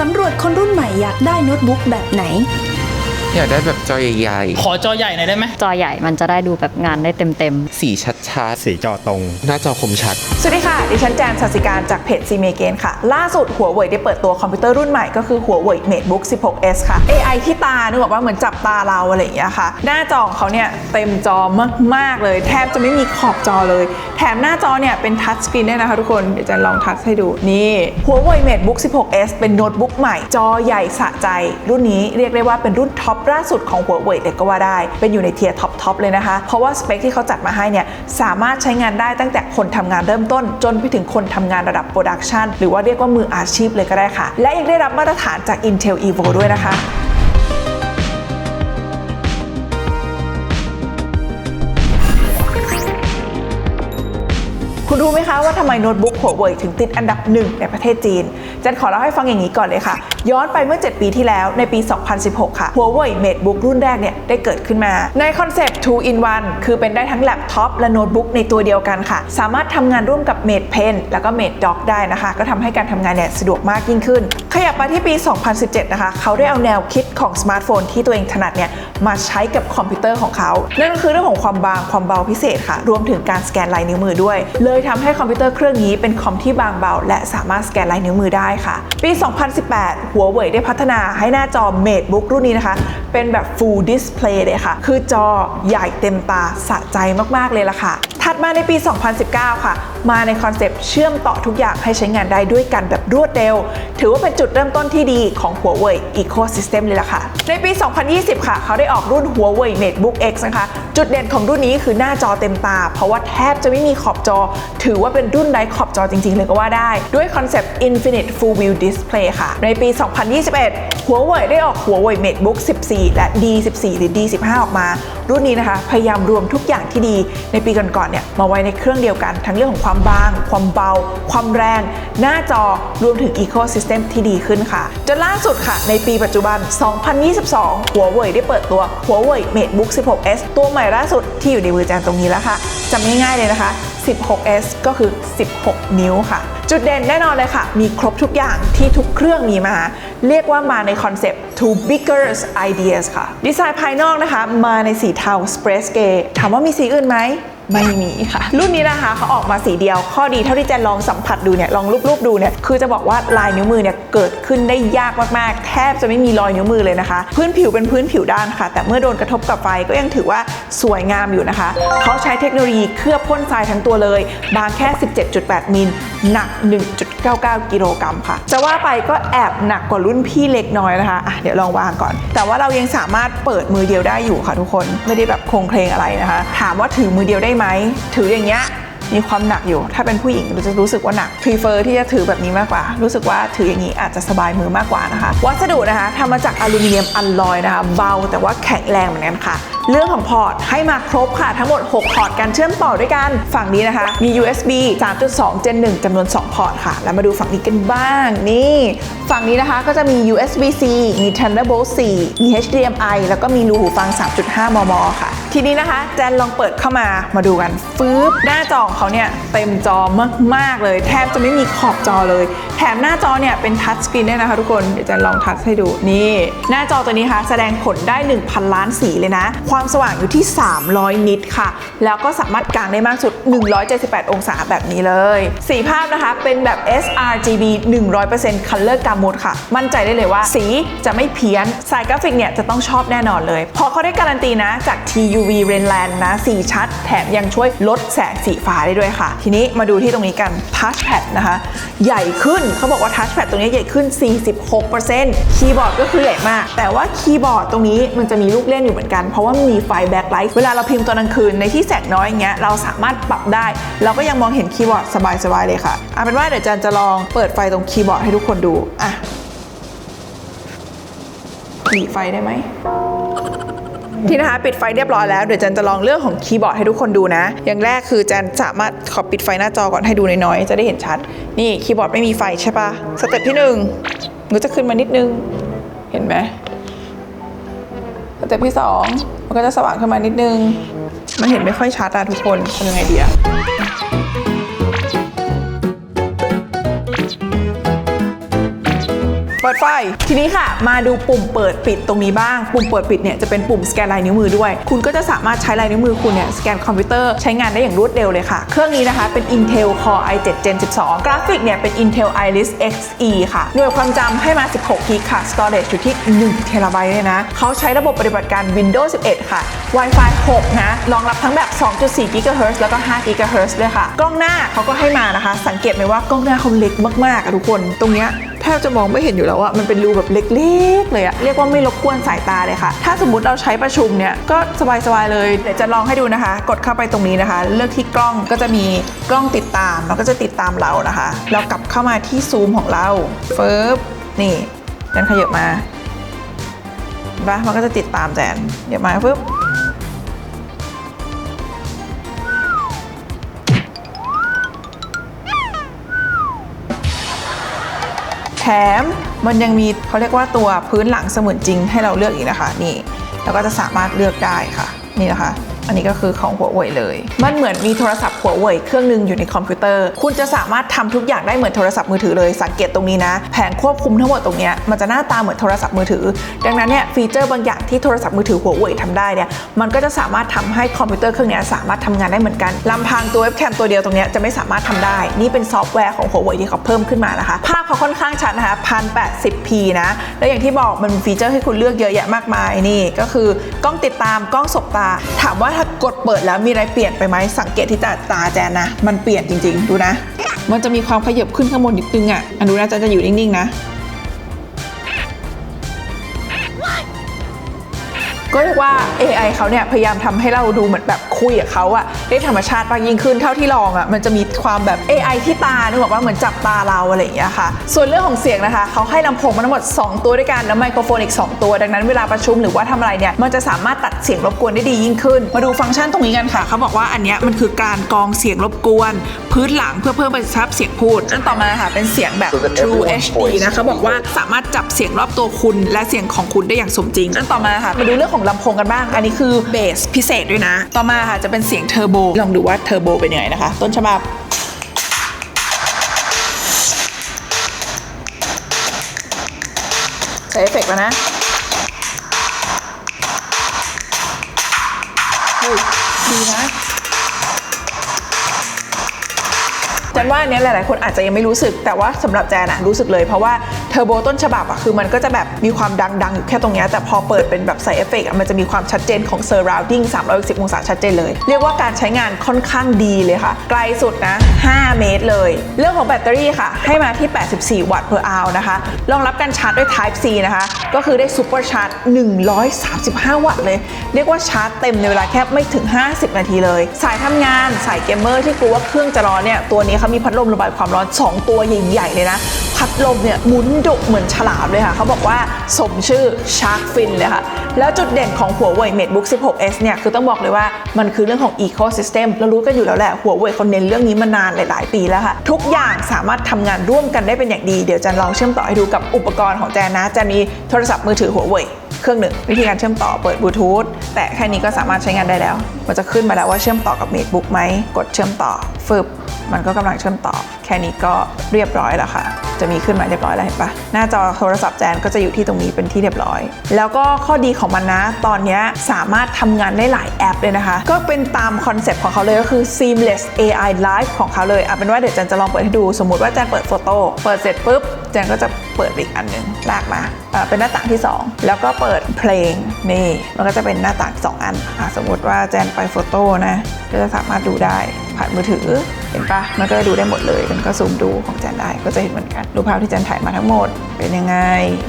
สำรวจคนรุ่นใหม่อยากได้โน้ตบุ๊กแบบไหน อยากได้แบบจอใหญ่ขอจอใหญ่หน่อยได้ไหม จอใหญ่มันจะได้ดูแบบงานได้เต็มๆ สีชัดสีจอตรง ๆ หน้าจอคมชัด สวัสดีค่ะ ดิฉันแจนสัสิการจากเพจซีเมเกนค่ะ ล่าสุดหัวเว่ยได้เปิดตัวคอมพิวเตอร์รุ่นใหม่ก็คือหัวเว่ย MateBook 16s ค่ะ AI ที่ตานึกออกว่าเหมือนจับตาเราอะไรอย่างเงี้ยค่ะ หน้าจอของเขาเนี่ยเต็มจอมาก ๆ เลย แทบจะไม่มีขอบจอเลย แถมหน้าจอเนี่ยเป็นทัชสกรีนด้วยนะคะทุกคนเดี๋ยวจะลองทัชให้ดูนี่หัวเว่ย MateBook 16s เป็นโน้ตบุ๊กใหม่จอใหญ่สะใจ รุ่นนี้เรียกได้ว่าเป็นรุ่นท็อปล่าสุดของหัวเว่ยเลยก็ว่าได้ เป็นอยู่ในเทียร์ท็อปทเลยนะคะ เพราะว่าสเปคที่เขาจัดมาให้เนี่ยสามารถใช้งานได้ตั้งแต่คนทำงานเริ่มต้น จนไปถึงคนทำงานระดับโปรดักชันหรือว่าเรียกว่ามืออาชีพเลยก็ได้ค่ะ และยังได้รับมาตรฐานจาก Intel Evo ด้วยนะคะคุณรู้ไหมคะว่าทำไมโน้ตบุ๊กหัวเว่ยถึงติดอันดับหนึ่งในประเทศจีน จันขอเล่าให้ฟังอย่างนี้ก่อนเลยค่ะ ย้อนไปเมื่อ 7 ปีที่แล้วในปี 2016 ค่ะหัวเว่ย MateBook รุ่นแรกเนี่ยได้เกิดขึ้นมา ในคอนเซปต์2 in 1คือเป็นได้ทั้งแล็ปท็อปและโน้ตบุ๊กในตัวเดียวกันค่ะ สามารถทำงานร่วมกับ Mate Pen แล้วก็ Mate Dock ได้นะคะ ก็ทำให้การทำงานเนี่ยสะดวกมากยิ่งขึ้น ขยับมาที่ปี 2017 นะคะ เขาได้เอาแนวคิดของสมาร์ทโฟนที่ตัวเองถนัดเนี่ยมาใช้กับคอมพิวเตอร์ของเขา นั่นก็คือเรื่องของความบางความเบาพิเศษค่ะ รวมถึงการสแกนลายนิ้วมือด้วย เลยทำให้คอมพิวเตอร์เครื่องนี้เป็นคอมที่บางเบา และสามารถสแกนลายนิ้วมือได้ค่ะ ปี 2018 หัวเว่ยได้พัฒนาให้หน้าจอ MateBook รุ่นนี้นะคะ เป็นแบบ Full Display เลยค่ะ คือจอใหญ่เต็มตาสะใจมาก ๆ เลยล่ะค่ะ ถัดมาในปี 2019 ค่ะ มาในคอนเซปต์เชื่อมต่อทุกอย่างให้ใช้งานได้ด้วยกันแบบรวดเร็ว ถือว่าเป็นจุดเริ่มต้นที่ดีของหัวเว่ย Ecosystem เลยล่ะค่ะ ในปี 2020 ค่ะ เขาได้ออกรุ่นหัวเว่ย MateBook X นะคะ จุดเด่นของรุ่นนี้คือหน้าจอเต็มตา เพราะว่าแทบจะไม่มีขอบจอ ถือว่าเป็นรุ่นไร้ขอบจอจริง ๆ เลยก็ว่าได้ ด้วยคอนเซปต์ Infinite Full View Display ค่ะ ในปี 2021หัวเว่ยได้ออกหัวเว่ย MateBook 14 และ D14 หรือ D15 ออกมา รุ่นนี้นะคะ พยายามรวมทุกอย่างที่ดีในปีก่อนๆเนี่ยมาไว้ในเครื่องเดียวกัน ทั้งเรื่องของความบาง ความเบา ความแรง หน้าจอรวมถึง Ecosystem ที่ดีขึ้นค่ะ จนล่าสุดค่ะ ในปีปัจจุบัน 2022 หัวเว่ยได้เปิดตัวหัวเว่ย MateBook 16s ตัวใหม่ล่าสุดที่อยู่ในมือแจนตรงนี้แล้วค่ะจำง่ายๆเลยนะคะ 16s ก็คือ 16 นิ้วค่ะ จุดเด่นแน่นอนเลยค่ะ มีครบทุกอย่างที่ทุกเครื่องมีมา เรียกว่ามาในคอนเซปต์ two bigger ideas ค่ะ ดีไซน์ภายนอกนะคะ มาในสีเทา Express Gray ถามว่ามีสีอื่นไหม ไม่มีค่ะ รุ่นนี้นะคะเขาออกมาสีเดียว ข้อดีเท่าที่แจนลองสัมผัสดูเนี่ยลองรูปๆดูเนี่ยคือจะบอกว่าลายนิ้วมือเนี่ยเกิดขึ้นได้ยากมากๆ แทบจะไม่มีรอยนิ้วมือเลยนะคะ พื้นผิวเป็นพื้นผิวด้านค่ะ แต่เมื่อโดนกระทบกับไฟก็ยังถือว่าสวยงามอยู่นะคะเขาใช้เทคโนโลยีเคลือบพ่นทรายทั้งตัวเลย บางแค่ 17.8 มิลหนัก 1.99 กิโลกรัมค่ะ จะว่าไปก็แอบหนักกว่ารุ่นพี่เล็กน้อยนะคะอะเดี๋ยวลองวางก่อน แต่ว่าเรายังสามารถเปิดมือเดียวได้อยู่ค่ะทุกคนไม่ได้แบบโครงเคลงอะไรนะคะ ถามว่าถือมือเดียวได้ไหม ถืออย่างเงี้ยมีความหนักอยู่ ถ้าเป็นผู้หญิงเราจะรู้สึกว่าหนัก prefer ที่จะถือแบบนี้มากกว่า รู้สึกว่าถืออย่างนี้อาจจะสบายมือมากกว่านะคะ วัสดุนะคะทำมาจากอลูมิเนียมอัลลอยนะคะ เบาแต่ว่าแข็งแรงเหมือนกันค่ะ เรื่องของพอร์ตให้มาครบค่ะทั้งหมด 6 พอร์ตการเชื่อมต่อด้วยกัน ฝั่งนี้นะคะ มี USB 3.2 Gen 1จำนวน 2 พอร์ตค่ะ แล้วมาดูฝั่งนี้กันบ้าง นี่ ฝั่งนี้นะคะก็จะมี USB-C มี Thunderbolt 4 มี HDMI แล้วก็มีรูหูฟัง 3.5 มม ค่ะ ทีนี้นะคะ แจนลองเปิดเข้ามามาดูกันฟืบหน้าจอของเขาเนี่ยเต็มจอมากๆเลย แทบจะไม่มีขอบจอเลย แถมหน้าจอเนี่ยเป็นทัชสกรีนด้วยนะคะทุกคนเดี๋ยวแจนลองทัชให้ดูนี่ หน้าจอตัวนี้ค่ะแสดงผลได้ 1,000 ล้านสีเลยนะความความสว่างอยู่ที่ 300 นิตค่ะ แล้วก็สามารถกางได้มากสุด 178 องศาแบบนี้เลย สีภาพนะคะเป็นแบบ sRGB 100% Color Gamut ค่ะ มั่นใจได้เลยว่าสีจะไม่เพี้ยน สายกราฟิกเนี่ยจะต้องชอบแน่นอนเลย เพราะเขาได้การันตีนะจาก TUV Rainland นะ สีชัด แถมยังช่วยลดแสงสีฟ้าได้ด้วยค่ะ ทีนี้มาดูที่ตรงนี้กัน Touchpad นะคะ ใหญ่ขึ้นเขาบอกว่า Touchpad ตรงนี้ใหญ่ขึ้น 46%คีย์บอร์ดก็คือใหญ่มาก แต่ว่าคีย์บอร์ดตรงนี้มันจะมีลูกเล่นอยู่เหมือนกัน เพราะว่ามมีไฟแบ็คไลท์เวลาเราพิมพ์ตอนกลางคืนในที่แสงน้อยอย่างเงี้ยเราสามารถปรับได้ เราก็ยังมองเห็นคีย์บอร์ดสบายๆเลยค่ะเอาเป็นว่าเดี๋ยวจันจะลองเปิดไฟตรงคีย์บอร์ดให้ทุกคนดูอะหลีไฟได้ไหมที่นะคะปิดไฟเรียบร้อยแล้วเดี๋ยวจันจะลองเรื่องของคีย์บอร์ดให้ทุกคนดูนะ อย่างแรกคือจันสามารถขอปิดไฟหน้าจอก่อนให้ดูน้อยๆจะได้เห็นชัด นี่คีย์บอร์ดไม่มีไฟใช่ปะสเต็ปที่หนึ่งมันก็จะขึ้นมานิดนึง เห็นไหม เต็ปที่สองมันก็จะสว่างขึ้นมานิดนึง มันเห็นไม่ค่อยชัดอะทุกคนทำยังไงดีอะ เปิดไฟ ทีนี้ค่ะ มาดูปุ่มเปิดปิดตรงนี้บ้าง ปุ่มเปิดปิดเนี่ยจะเป็นปุ่มสแกนลายนิ้วมือด้วย คุณก็จะสามารถใช้ลายนิ้วมือคุณเนี่ยสแกนคอมพิวเตอร์ใช้งานได้อย่างรวดเร็วเลยค่ะ เครื่องนี้นะคะเป็น Intel Core i7 Gen 12 กราฟิกเนี่ยเป็น Intel Iris Xe ค่ะ หน่วยความจำให้มา 16กิกค่ะ storage อยู่ที่1เทราไบต์เลยนะ เขาใช้ระบบปฏิบัติการ Windows 11 ค่ะ Wi-Fi 6 นะ รองรับทั้งแบบ 2.4 GHz แล้วก็ 5 GHz ด้วยค่ะ กล้องหน้าเขาก็ให้มานะคะ สังเกตไหมว่ากล้องหน้าเขาเล็กมากๆอะทุกคน ตรงเนี้ย แทบจะมองไม่เห็นอยู่แล้วอะมันเป็นรูแบบเล็กๆเลยอะเรียกว่าไม่รบกวนสายตาเลยค่ะ ถ้าสมมติเราใช้ประชุมเนี่ยก็สบายๆเลยเดี๋ยวจะลองให้ดูนะคะ กดเข้าไปตรงนี้นะคะ เลือกที่กล้องก็จะมีกล้องติดตามแล้วก็จะติดตามเรานะคะ เรากลับเข้ามาที่ซูมของเราเฟิร์บนี่แจนขยับมาเห็นปะมันก็จะติดตามแจนเดี๋ยวมาฟึบ แถมมันยังมีเขาเรียกว่าตัวพื้นหลังเสมือนจริงให้เราเลือกอีกนะคะ นี่เราก็จะสามารถเลือกได้ค่ะ นี่นะคะ อันนี้ก็คือของหัวเว่ยเลย มันเหมือนมีโทรศัพท์หัวเว่ยเครื่องหนึงอยู่ในคอมพิวเตอร์ คุณจะสามารถทำทุกอย่างได้เหมือนโทรศัพท์มือถือเลย สังเกตตรงนี้นะ แผงควบคุมทั้งหมดตรงนี้มันจะหน้าตาเหมือนโทรศัพท์มือถือ ดังนั้นเนี่ยฟีเจอร์บางอย่างที่โทรศัพท์มือถือหัวเว่ยทำได้เนี่ย มันก็จะสามารถทำให้คอมพิวเตอร์เครื่องนี้สามารถทำงานได้เหมือนกันลำพังตัวเว็บแคมตัวเดียวตรงนี้จะไม่สามารถทำได้ นี่เป็นซอฟต์แวร์ของหัวเว่ยที่เขาเพิ่มขึ้นมานะคะ ภาพเขาค่อนข้างชัดนะคะ 1080p นะ แล้วอย่างที่บอกมันมีฟีเจอร์ให้คุณเลือกเยอะแยะมากมายนี่ก็คือกล้องติดตามกล้องสบตาถามว่าถ้ากดเปิดแล้วมีอะไรเปลี่ยนไปไหมสังเกตที่ตาตาแจนนะ มันเปลี่ยนจริง ๆ ดูนะ มันจะมีความขยับขึ้นข้างบนนิดนึงอะอันดูนะจะจะอยู่นิ่งๆนะ ก็เรียกว่า AI เขาเนี่ยพยายามทำให้เราดูเหมือนแบบคุยกับเขาอะได้ธรรมชาติมากยิ่งขึ้นเท่าที่ลองอะมันจะมีความแบบ AI ที่ตานึกออกว่าเหมือนจับตาเราอะไรอย่างเงี้ยค่ะ ส่วนเรื่องของเสียงนะคะเขาให้ลำโพงมาทั้งหมด 2 ตัวด้วยกันแล้วไมโครโฟนอีก 2 ตัว ดังนั้นเวลาประชุมหรือว่าทำอะไรเนี่ยมันจะสามารถตัดเสียงรบกวนได้ดียิ่งขึ้น มาดูฟังก์ชันตรงนี้กันค่ะเขาบอกว่าอันเนี้ยมันคือการกรองเสียงรบกวน พื้นหลังเพื่อเพิ่มประสิทธิภาพเสียงพูดอันต่อมาค่ะเป็นเสียงแบบ True HD นะเขาบอกว่าสามารถจับเสียงรอบตัวคุณ และเสียงของคุณได้อย่างสมจริงอันต่อมาค่ะมาดูเรื่องของลำโพงกันบ้าง อันนี้คือเบสพิเศษด้วยนะ ต่อมาค่ะจะเป็นเสียงเทอร์โบ ลองดูว่าเทอร์โบเป็นยังไงนะคะ ต้นฉบับใช้เอฟเฟกต์แล้วนะเฮ้ยดีนะแจนว่าอันเนี้ยหลาย ๆ คนอาจจะยังไม่รู้สึกแต่ว่าสำหรับแจนอะรู้สึกเลยเพราะว่าเทอร์โบต้นฉบับอะคือมันก็จะแบบมีความดังๆ อยู่แค่ตรงเนี้ยแต่พอเปิดเป็นแบบใส่เอฟเฟกต์มันจะมีความชัดเจนของ surrounding 360 องศาชัดเจนเลย เรียกว่าการใช้งานค่อนข้างดีเลยค่ะ ไกลสุดนะ 5 เมตรเลย เรื่องของแบตเตอรี่ค่ะ ให้มาที่ 84 วัตต์ per hour นะคะ รองรับการชาร์จด้วย Type C นะคะ ก็คือได้ซูเปอร์ชาร์จ 135 วัตต์เลย เรียกว่าชาร์จเต็มในเวลาแค่ไม่ถึง 50 นาทีเลย สายทำงานสายเกมเมอร์ที่กลัวว่าเครื่องจะร้อนเนี่ยตัวนี้เขามีพัดลมระบายความร้อน 2 ตัวใหญ่ๆเลยนะ พัดลมเนี่ยหมุนดุเหมือนฉลามเลยค่ะ เขาบอกว่าสมชื่อ Shark Fin เลยค่ะ แล้วจุดเด่นของหัวเว่ย MateBook 16s เนี่ย คือต้องบอกเลยว่ามันคือเรื่องของ Ecosystem เรารู้กันอยู่แล้วแหละหัวเว่ยเขาเน้นเรื่องนี้มานานหลาย ๆ ปีแล้วค่ะ ทุกอย่างสามารถทำงานร่วมกันได้เป็นอย่างดี เดี๋ยวจันลองเชื่อมต่อให้ดูกับอุปกรณ์ของแจนนะจะมีโทรศัพท์มือถือหัวเว่ยเครื่องหนึ่งวิธีการเชื่อมต่อเปิดบลูทูธแต่แค่นี้ก็สามารถใช้งานได้แล้ว มันจะขึ้นมาแล้วว่าเชื่อมต่อกับ MateBook ไหมกดเชื่อมต่อฟึบ มันก็กำลังเชื่อมต่อ แค่นี้ก็เรียบร้อยแล้วค่ะ จะมีขึ้นมาเรียบร้อยแล้วเห็นปะหน้าจอโทรศัพท์แจนก็จะอยู่ที่ตรงนี้เป็นที่เรียบร้อย แล้วก็ข้อดีของมันนะ ตอนนี้สามารถทำงานได้หลายแอปเลยนะคะ ก็เป็นตามคอนเซปต์ของเขาเลยก็คือ seamless AI live ของเขาเลยเอาเป็นว่าเดี๋ยวแจนจะลองเปิดให้ดู สมมุติว่าแจนเปิดโฟโต้เปิดเสร็จปุ๊บแจนก็จะเปิดอีกอันหนึ่งลากมาเอ่อเป็นหน้าต่างที่ 2 แล้วก็เปิดเพลงนี่มันก็จะเป็นหน้าต่างสองอันอะสมมติว่าแจนไปโฟโต้นะก็จะสามารถดูได้ผ่านมือถือ เห็นปะมันก็ดูได้หมดเลยมันก็ซูมดูของแจนได้ก็จะเห็นเหมือนกันรูปภาพที่แจนถ่ายมาทั้งหมดเป็นยังไง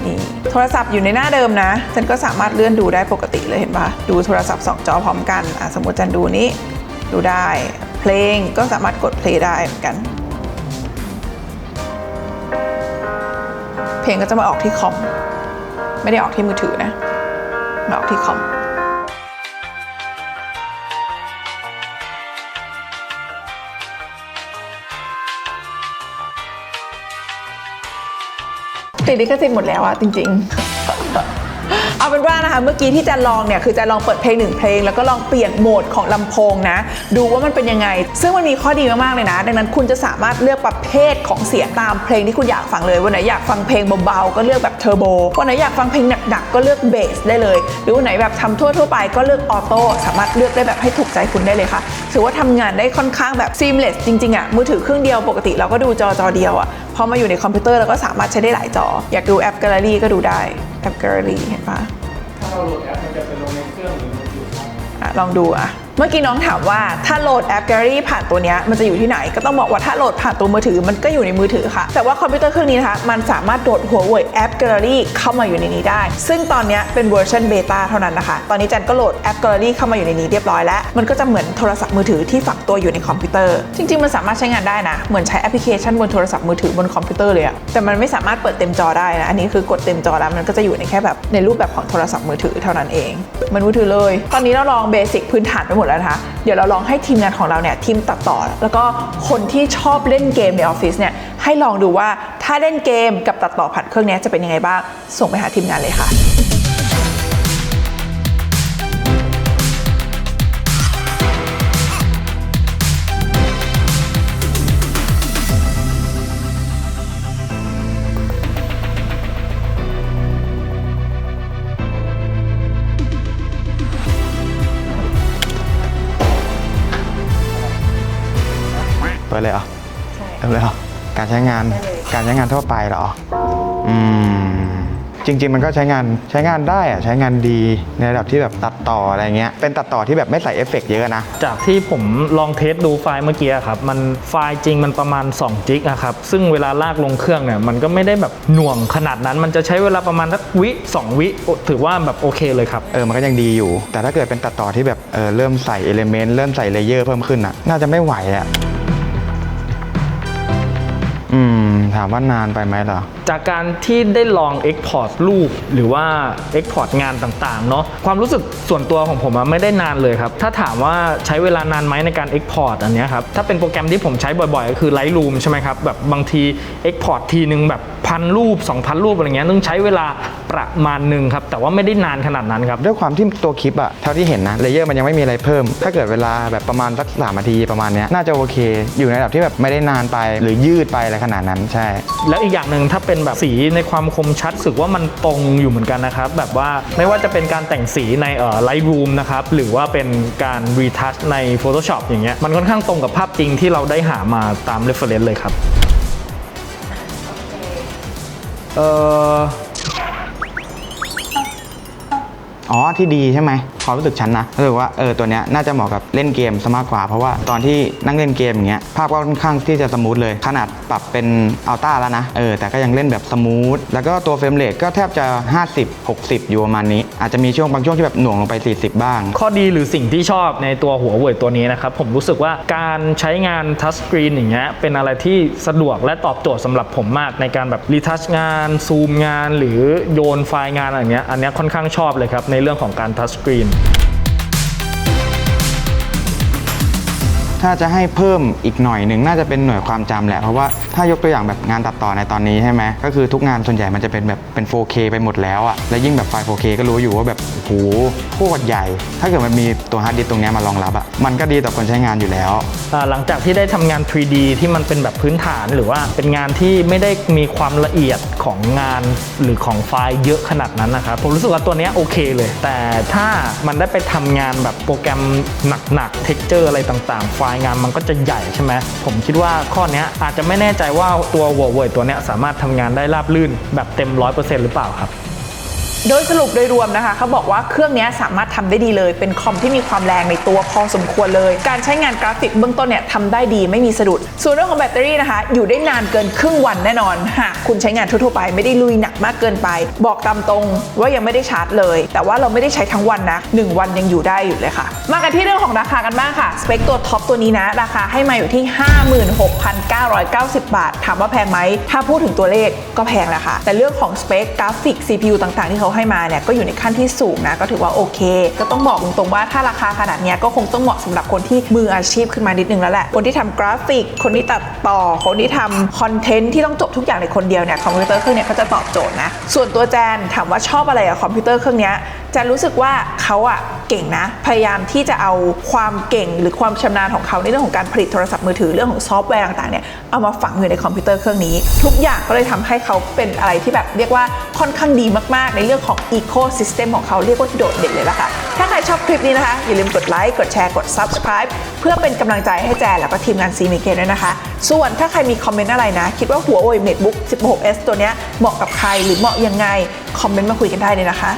นี่โทรศัพท์อยู่ในหน้าเดิมนะแจนก็สามารถเลื่อนดูได้ปกติเลยเห็นปะดูโทรศัพท์สองจอพร้อมกันอะสมมติแจนดูนี้ดูได้ เพลงก็สามารถกดเพลงได้เหมือนกัน เพลงก็จะมาออกที่คอม ไม่ได้ออกที่มือถือนะ มาออกที่คอม ติดลิขสิทธิ์หมดแล้วอะจริง ๆ เอาเป็นว่านะคะเมื่อกี้ที่จะลองเนี่ยคือจะลองเปิดเพลงหนึ่งเพลง แล้วก็ลองเปลี่ยนโหมดของลำโพงนะ ดูว่ามันเป็นยังไง ซึ่งมันมีข้อดีมากๆเลยนะ ดังนั้นคุณจะสามารถเลือกประเภทของเสียงตามเพลงที่คุณอยากฟังเลยวันไหนอยากฟังเพลงเบาๆก็เลือกแบบเทอร์โบวันไหนอยากฟังเพลงหนักๆก็เลือกเบสได้เลย หรือวันไหนแบบทำทั่วๆไปก็เลือกออโต้สามารถเลือกได้แบบให้ถูกใจคุณได้เลยค่ะถือว่าทำงานได้ค่อนข้างแบบ seamless จริงๆอะมือถือเครื่องเดียวปกติเราก็ดูจอจอเดียวอะพ อมาอยู่ในคอมพิวเตอร์เราก็สามารถใช้ได้หลายจอ อยากดูแอปแกลเลอรี่ก็ดูได้แอปแกลเลอรี่เห็นปะถ้าเราโหลดแอปมันจะไปลงในเครื่องหรือมือถืออะลองดูอะเมื่อกี้น้องถามว่าถ้าโหลดแอปแกลอรี่ผ่านตัวนี้มันจะอยู่ที่ไหนก็ต้องบอกว่าถ้าโหลดผ่านตัวมือถือมันก็อยู่ในมือถือค่ะ แต่ว่าคอมพิวเตอร์เครื่องนี้นะคะมันสามารถโหลดหัวเว่ยแอป Gallery เข้ามาอยู่ในนี้ได้ ซึ่งตอนนี้เป็นเวอร์ชันเบต้าเท่านั้นนะคะ ตอนนี้จันก็โหลดแอป Gallery เข้ามาอยู่ในนี้เรียบร้อยแล้ว มันก็จะเหมือนโทรศัพท์มือถือที่ฝังตัวอยู่ในคอมพิวเตอร์ จริง ๆ มันสามารถใช้งานได้นะ เหมือนใช้แอปพลิเคชันบนโทรศัพท์มือถือบนคอมพิวเตอร์เลยอะแต่มันไม่สามารถเปิดเต็มจอได้นะ อันนี้คือกดเต็มจอแล้วมันก็จะอยู่ในแค่แบบในรูปแบบของโทรศัพท์มือถือเท่านั้นเองมันมือถือเลย ตอนนี้เราลองเบสิกพื้นฐานไปหมดแล้วนะคะ เดี๋ยวเราลองให้ทีมงานของเราเนี่ยทีมตัดต่อ แล้วก็คนที่ชอบเล่นเกมในออฟฟิศเนี่ยให้ลองดูว่า ถ้าเล่นเกมกับตัดต่อผ่านเครื่องนี้จะเป็นยังไงบ้าง ส่งไปหาทีมงานเลยค่ะ ช้งานทั่วไปเหรอ อืม จริง ๆ มันก็ใช้งานใช้งานได้อะใช้งานดีในระดับที่แบบตัดต่ออะไรเงี้ย เป็นตัดต่อที่แบบไม่ใส่เอฟเฟกต์เยอะนะ จากที่ผมลองเทสดูไฟล์เมื่อกี้อะครับ มันไฟล์จริงมันประมาณ2จิกอะครับ ซึ่งเวลาลากลงเครื่องเนี่ย มันก็ไม่ได้แบบหน่วงขนาดนั้น มันจะใช้เวลาประมาณสักวิ2วิโอถือว่าแบบโอเคเลยครับ เออ มันก็ยังดีอยู่ แต่ถ้าเกิดเป็นตัดต่อที่แบบ เออ เริ่มใส่เอลิเมนต์ เริ่มใส่เลเยอร์เพิ่มขึ้นอะ น่าจะไม่ไหวอะ ถามว่านานไปไหมเหรอ จากการที่ได้ลอง Export รูปหรือว่า Export งานต่างๆเนาะความรู้สึกส่วนตัวของผมอะไม่ได้นานเลยครับ ถ้าถามว่าใช้เวลานานไหมในการ Export อันเนี้ยครับ ถ้าเป็นโปรแกรมที่ผมใช้บ่อยๆ ก็คือ Lightroom ใช่ไหมครับ แบบบางที Export ทีนึงแบบพันรูป 2,000 รูปอะไรเงี้ยต้องใช้เวลา ประมาณหนึ่งครับ แต่ว่าไม่ได้นานขนาดนั้นครับ ด้วยความที่ตัวคลิปอะเท่าที่เห็นนะเลเยอร์มันยังไม่มีอะไรเพิ่ม ถ้าเกิดเวลาแบบประมาณสักสามนาทีประมาณเนี้ยน่าจะโอเค อยู่ในระดับที่แบบไม่ได้นานไปหรือยืดไปอะไรขนาดนั้นใช่ แล้วอีกอย่างหนึ่งถ้าเป็นแบบสีในความคมชัดรู้สึกว่ามันตรงอยู่เหมือนกันนะครับ แบบว่าไม่ว่าจะเป็นการแต่งสีในเอ่อ Lightroom นะครับหรือว่าเป็นการ retouch ใน Photoshop อย่างเงี้ยมันค่อนข้างตรงกับภาพจริงที่เราได้หามาตาม reference เลยครับ เออ อ๋อที่ดีใช่ไหมความรู้สึกฉันนะรู้สึกว่าเออตัวเนี้ยน่าจะเหมาะกับเล่นเกมซะมากกว่า เพราะว่าตอนที่นั่งเล่นเกมอย่างเงี้ยภาพก็ค่อนข้างที่จะสมูทเลย ขนาดปรับเป็นอัลต้าแล้วนะเออแต่ก็ยังเล่นแบบสมูทแล้วก็ตัวเฟรมเรทก็แทบจะ 50 60 อยู่ประมาณนี้ อาจจะมีช่วงบางช่วงที่แบบหน่วงลงไป 40 บ้าง ข้อดีหรือสิ่งที่ชอบในตัวหัวเว่ยตัวนี้นะครับผมรู้สึกว่าการใช้งานทัชสกรีนอย่างเงี้ยเป็นอะไรที่สะดวกและตอบโจทย์สำหรับผมมากในการแบบรีทัชงานซูมงาน หรือโยนไฟล์งานอะไรเงี้ยอันนี้ค่อนข้างชอบเลยครับในเรื่องของการทัชสกรีน ถ้าจะให้เพิ่มอีกหน่อยหนึ่งน่าจะเป็นหน่วยความจำแหละ เพราะว่าถ้ายกตัวอย่างแบบงานตัดต่อในตอนนี้ใช่ไหมก็คือทุกงานส่วนใหญ่มันจะเป็นแบบเป็น 4K ไปหมดแล้วอะและยิ่งแบบไฟล์ 4K ก็รู้อยู่ว่าแบบโหโคตรใหญ่ ถ้าเกิดมันมีตัวฮาร์ดดิสก์ตรงนี้มารองรับอะมันก็ดีต่อคนใช้งานอยู่แล้ว หลังจากที่ได้ทำงาน 3D ที่มันเป็นแบบพื้นฐานหรือว่าเป็นงานที่ไม่ได้มีความละเอียดของงานหรือของไฟล์เยอะขนาดนั้นนะครับผมรู้สึกว่าตัวนี้โอเคเลย แต่ถ้ามันได้ไปทำงานแบบโปรแกรมหนักๆเท็กเจอร์อะไรต่างๆไฟายงานมันก็จะใหญ่ใช่ไหมผมคิดว่าข้อนี้อาจจะไม่แน่ใจว่าตัวหัวเว่ยตัวนี้สามารถทำงานได้ราบรื่นแบบเต็ม 100%หรือเปล่าครับ โดยสรุปโดยรวมนะคะเขาบอกว่าเครื่องนี้สามารถทำได้ดีเลย เป็นคอมที่มีความแรงในตัวพอสมควรเลย การใช้งานกราฟิกเบื้องต้นเนี่ยทำได้ดีไม่มีสะดุด ส่วนเรื่องของแบตเตอรี่นะคะ อยู่ได้นานเกินครึ่งวันแน่นอนหากคุณใช้งานทั่วๆไปไม่ได้ลุยหนักมากเกินไป บอกตามตรงว่ายังไม่ได้ชาร์จเลย แต่ว่าเราไม่ได้ใช้ทั้งวันนะหนึ่งวันยังอยู่ได้อยู่เลยค่ะ มากันที่เรื่องของราคากันบ้างค่ะสเปคตัวท็อปตัวนี้นะ ราคาให้มาอยู่ที่ 56,990 บาท ถามว่าแพงไหมถ้าพูดถึงตัวเลขก็แพงแหละค่ะแต่เรื่องของสเปคกราฟิก CPU ต่างๆที่เขาให้มาเนี่ยก็อยู่ในขั้นที่สูงนะก็ถือว่าโอเค ก็ต้องบอกตรงๆว่าถ้าราคาขนาดนี้ก็คงต้องเหมาะสำหรับคนที่มืออาชีพขึ้นมานิดนึงแล้วแหละคนที่ทำกราฟิก คนที่ตัดต่อคนที่ทำคอนเทนต์ที่ต้องจบทุกอย่างในคนเดียวเนี่ยคอมพิวเตอร์เครื่องเนี้ยเขาจะตอบโจทย์นะส่วนตัวแจนถามว่าชอบอะไรอะคอมพิวเตอร์เครื่องเนี้ยจนรู้สึกว่าเขาอะเก่งนะ พยายามที่จะเอาความเก่งหรือความชำนาญของเขาในเรื่องของการผลิตโทรศัพท์มือถือเรื่องของซอฟต์แวร์ต่างๆเนี่ยเอามาฝังอยู่ในคอมพิวเตอร์เครื่องนี้ ทุกอย่างก็เลยทำให้เขาเป็นอะไรที่แบบเรียกว่าค่อนข้างดีมากๆ ในเรื่องของ Ecosystem ของเขาเรียกว่าโดดเด่นเลยละค่ะ ถ้าใครชอบคลิปนี้นะคะ อย่าลืมกดไลค์กดแชร์กด Subscribe เพื่อเป็นกำลังใจให้แจนแล้วก็ทีมงานซีมีเกด้วยนะคะ ส่วนถ้าใครมีคอมเมนต์อะไรนะ คิดว่าหัว Huawei MateBook 16s ตัวเนี้ยเหมาะกับใครหรือเหมาะยังไงคอมเมนต์มาคุยกันได้เลยนะคะ